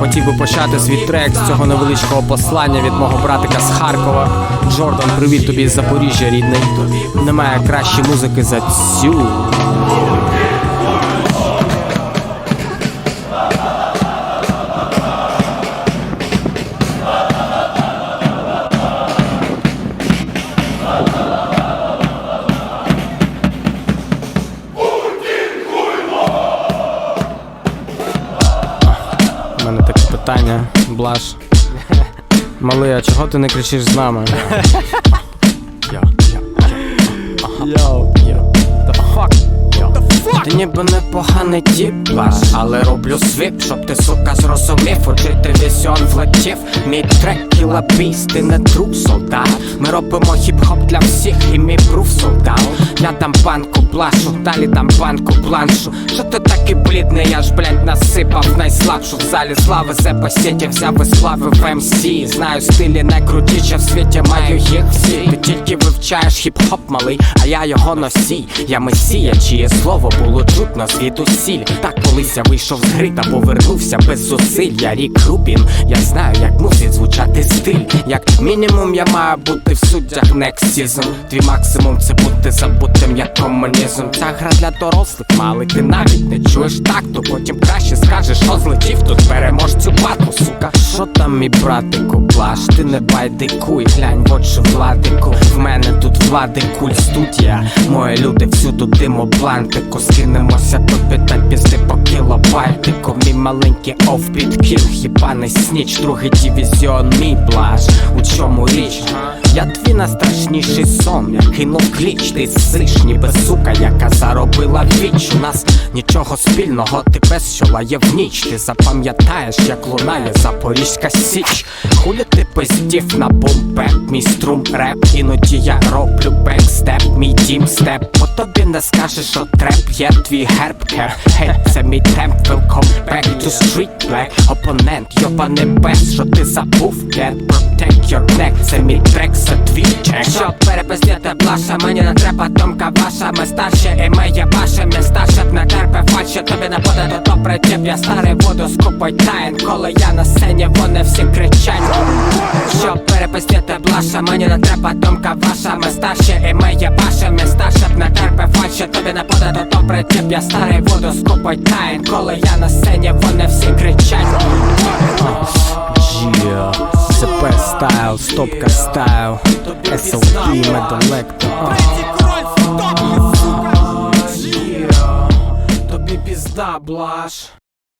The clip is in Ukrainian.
Хотів би почати свій трек з цього невеличкого послання від мого братика з Харкова. Джордан, привіт тобі з Запоріжжя, рідний. Немає кращої музики за цю. Питання, блаш. Малий, а чого ти не кричиш з нами? Йо, йо, йо, йо. The fuck? Ти ніби непоганий тіп, блаш, але роблю свіп, щоб ти, сука, зрозумів, учити вісьон влетів. Мій трек кіла біс, ти не друг солдат. Ми робимо хіп-хоп для всіх, і мій пруф солдат. Я дам банку блашу, далі дам банку бланшу. Що ти такий блідний, я ж, блядь, насипав найслабшу в залі слави Зе по сіті взяв і сплавив МС Знаю стилі найкрутіші в світі, маю їх всі Ти тільки вивчаєш хіп-хоп малий, а я його носій Я месія, чиє слово було чутно звідусіль Так колись я вийшов з гри та повернувся без зусилля. Рік Рубін, я знаю, як звучати стиль Як мінімум я маю бути в суддях next season. Твій максимум це бути забутим як комунізм. Ця гра для дорослих, малий, ти навіть не чуєш такту Потім краще скажеш, що злетів тут перемож цю бату, сука. Що там, мій братику, блаш, ти не байдикуй, глянь в очі владику. В мене тут влади куль студія. Мої люди всюду димо блантику. Скинемося тобі та пізди по кілобайтику Мій маленький офбіт кіл, хіба не сніч Другий дивізіон, мій блаш, у чому річ? Я твій найстрашніший сон, я кинув кліч, ти сиш, ніби сука, яка заробила віч. У нас нічого спільного, ти без що лає в ніч. Ти запам'ятаєш, як лунає Запорізька січ. Хулі ти пиздів на бомбеп, мій струм реп. Іноді я роблю бекстеп, мій дім степ. По тобі не скажеш, що треп є твій герб кеп. Гей, це мій темп, welcome back to street black Опонент, йобаний без, що ти забув, get protect your neck Це мій трек, це твій чек Щоб перепиздити блаша, мені не треба думка ваша Ми старші і ми є вашими старших не терпе фальші Тобі не буде до добре тіп, я старий воду скупой тайн Коли я на сцені, вони всі кричать Щоб перепиздити блаша, мені не треба думка ваша Ми старші і ми є вашими старших не терпе фальші Тобі не буде до добре тіп, я старий воду скупой тайн Коли я на сцені, вони всі кричать Yeah, СП стайл, стопка стайл, SLP, медолекто Тобі пізда, блаш